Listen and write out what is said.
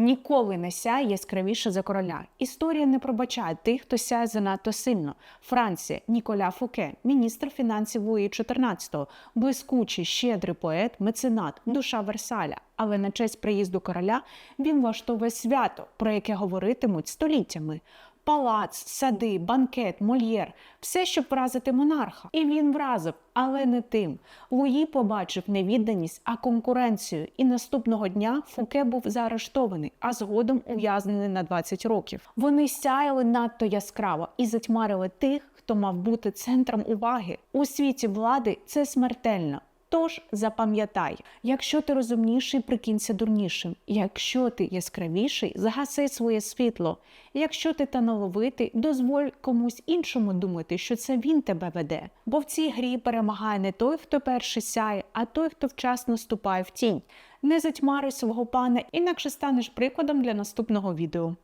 ніколи не сяє яскравіше за короля. Історія не пробачає тих, хто сяє занадто сильно. Франція, Ніколя Фуке, міністр фінансів Луї XIV, блискучий, щедрий поет, меценат, душа Версаля. Але на честь приїзду короля він влаштовує свято, про яке говоритимуть століттями. Палац, сади, банкет, мольєр все, щоб вразити монарха. І він вразив, але не тим. Луї побачив не відданість, а конкуренцію. І наступного дня Фуке був заарештований, а згодом ув'язнений на 20 років. Вони сяяли надто яскраво і затьмарили тих, хто мав бути центром уваги. У світі влади це смертельно. Тож запам'ятай, якщо ти розумніший, прикинься дурнішим. Якщо ти яскравіший, загаси своє світло. Якщо ти талановитий, дозволь комусь іншому думати, що це він тебе веде. Бо в цій грі перемагає не той, хто перший сяє, а той, хто вчасно ступає в тінь. Не затьмари свого пана, інакше станеш прикладом для наступного відео.